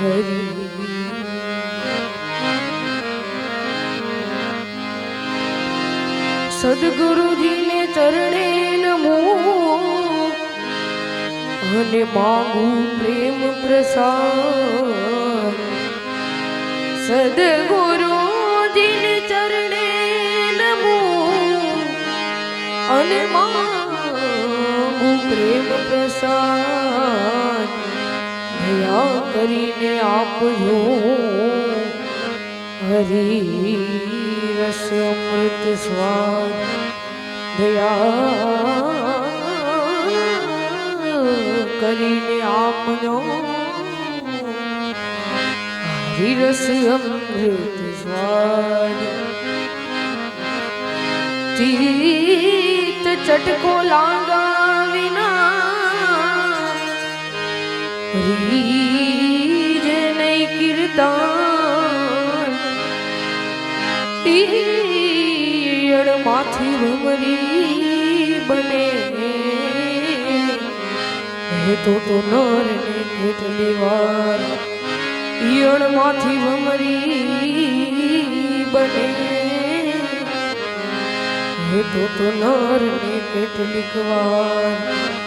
હરી સદગુરુજીને ચરણે નમો અને માગું પ્રેમ પ્રસાદ. સદગુરુજીને ચરણે નમો અને માગું પ્રેમ પ્રસાદ. કરીને આપ્યું હરી રસ અમૃત સ્વાદ. દયા કરીને આપજો. હરી રસ અમૃત સ્વાદ. ચિત ચટકો લાગા વિના. રીજ ઈયળમાંથી ભમરી બને. હે તો તો નર ને કેટલી વાર ઈયળ માથી ભમરી બને. હે તો તો નર ને કેટલીક વાર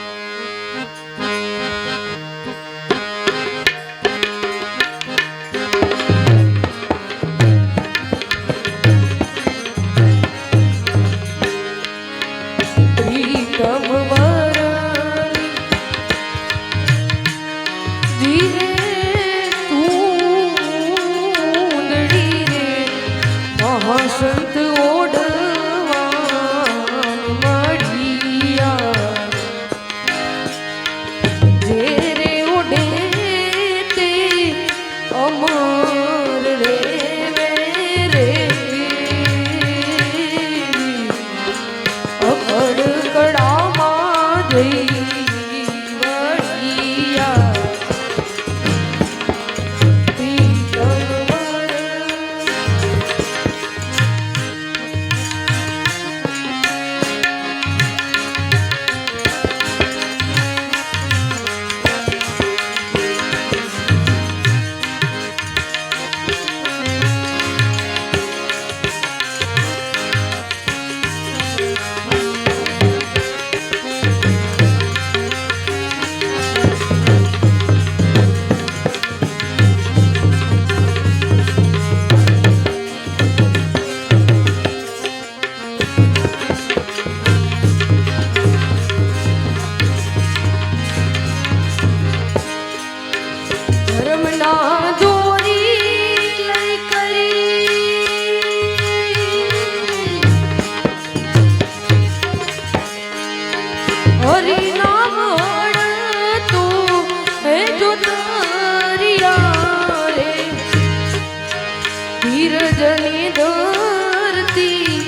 ધીરજની ધરતી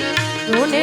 જોને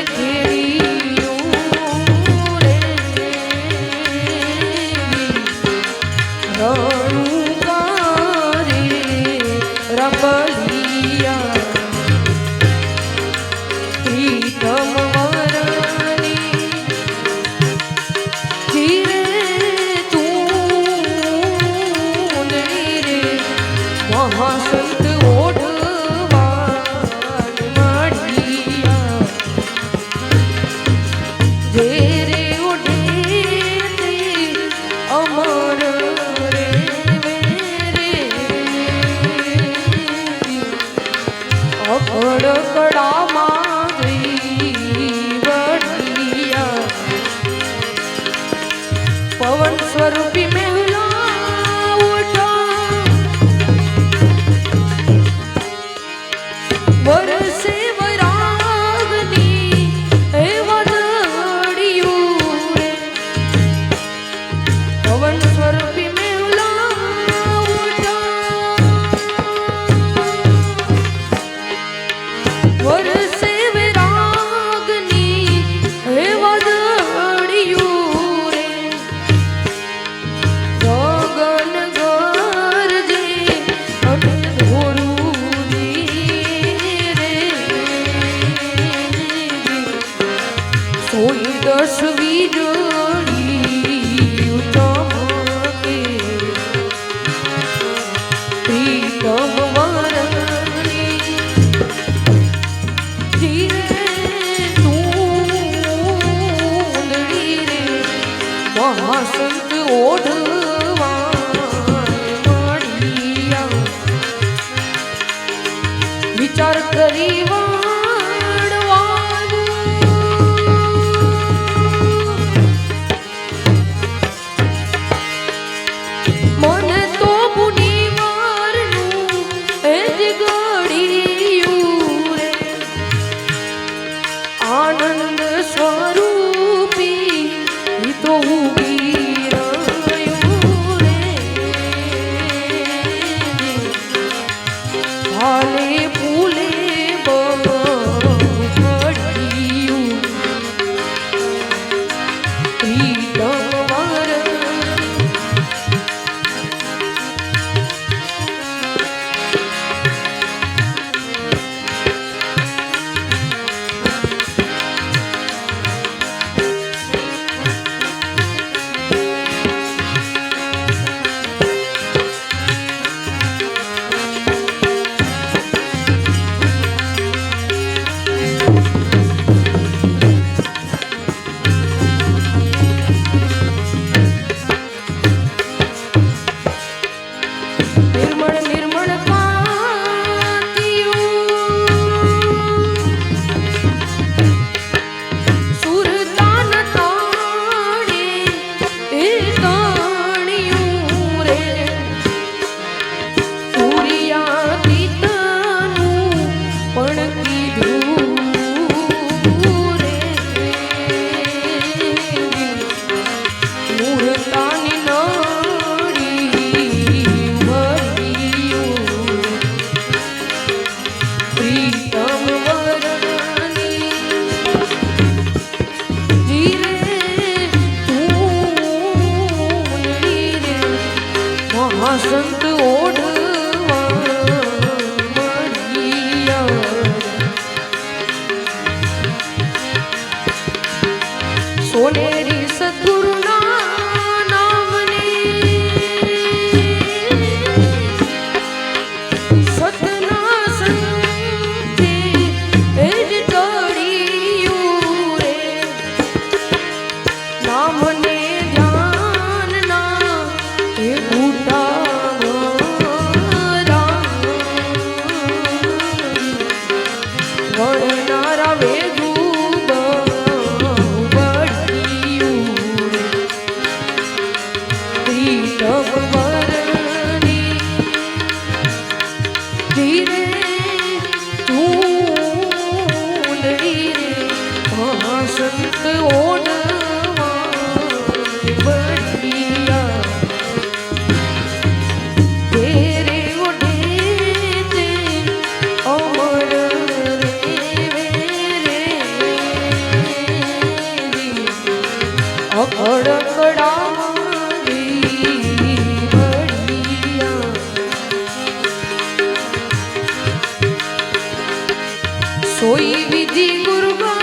soy vidi gurban.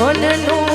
મનનો